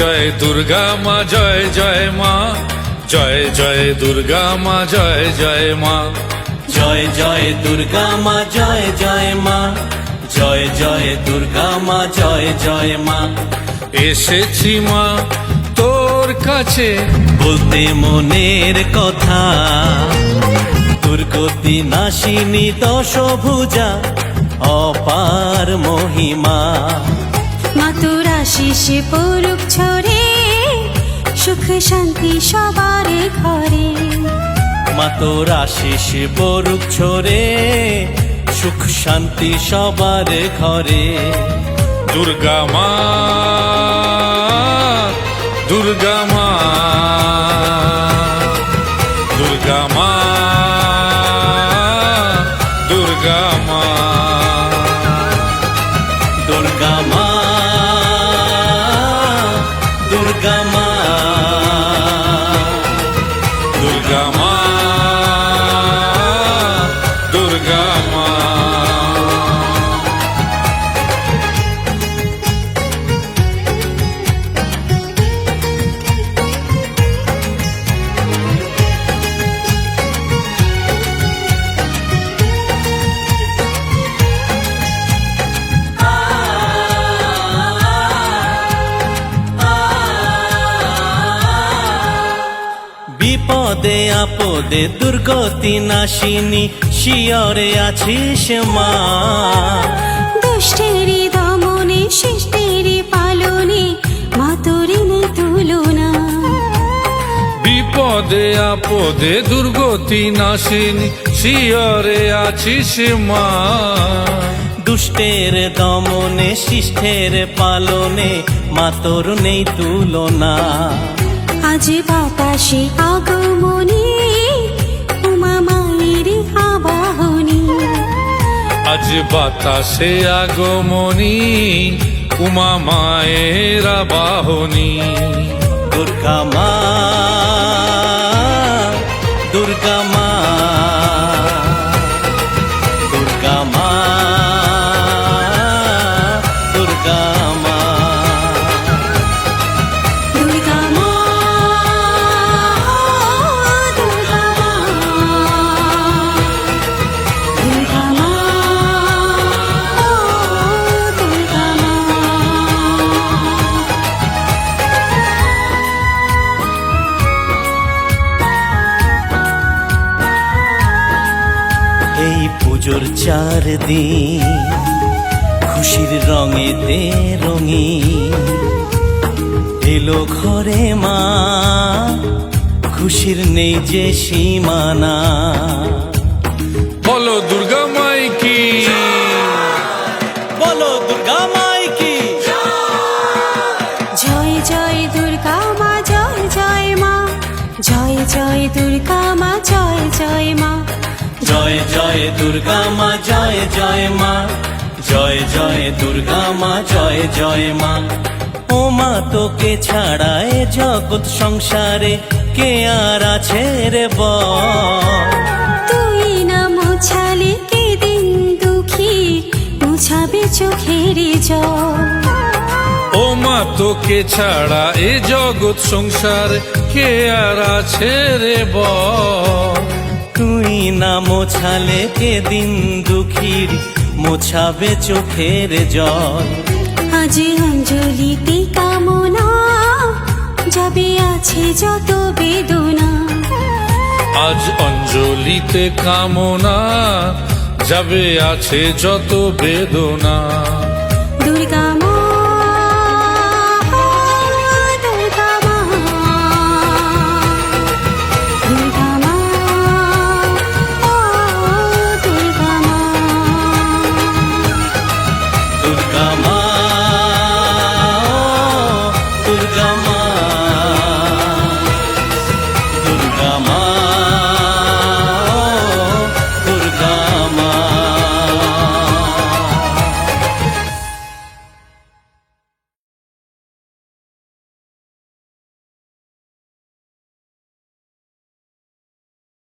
জয় দুর্গা মা জয় জয় মা। জয় জয় দুর্গা মা জয় জয় মা। জয় জয় দুর্গা মা জয় জয় মা। জয় জয় দুর্গা মা জয় জয় মা। এসেছি মা তোর কাছে। বলতে মনের কথা। দুর্গতি নাশিনী দশভুজা অপার মহিমা। আশিস পড়ুক ছড়ে সুখ শান্তি সবার ঘরে। মা তোর আশিস পড়ুক ছড়ে সুখ শান্তি সবার ঘরে। দুর্গা মা দুর্গা মা। বিপদে আপদে দুর্গতি নাশিনী শিয়রে আছিস মা। দুষ্টেরি দমনে শিষ্টেরি পালনে মা তোরি তুলনা। বিপদে আপদে দুর্গতি নাশিনী শিয়রে আছিস মা। দুষ্টের দমনে শিষ্টের পালনে মা তোর নেই তুলনা। আজ বাতাসে আগমনী উমা মায়ের আবাহনী। আজ বাতাসে আগমনী উমা মায়ের বাহনী দুর্গা মা পুজোর চার দিন খুশির রঙেতে রঙি এলো ঘরে মা খুশির নেই যে সীমানা। বলো দুর্গা মাই কি? বলো দুর্গা মাই কি? জয় জয় দুর্গা মা জয় জয় মা। জয় জয় দুর্গা জয় জয় দুর্গা মা জয় জয় মা। জয় জয় দুর্গা মা জয় জয় মা। ও মা তোকে ছাড়া এ জগৎ সংসারে কে আর আছে রে বল তুই না মোছালে কে দিন দুঃখী মুছাবে চোখের জল। ও মা তোকে ছাড়া এ জগৎ সংসার কে আর আছে রে বল না মোছালে কে দিন দুঃখীর মোছাবে চোখের জল। আজ অঞ্জলিতে কামনা যাবে আছে যত বেদনা। আজ অঞ্জলিতে কামনা যাবে আছে যত বেদনা। দুর্গা amar.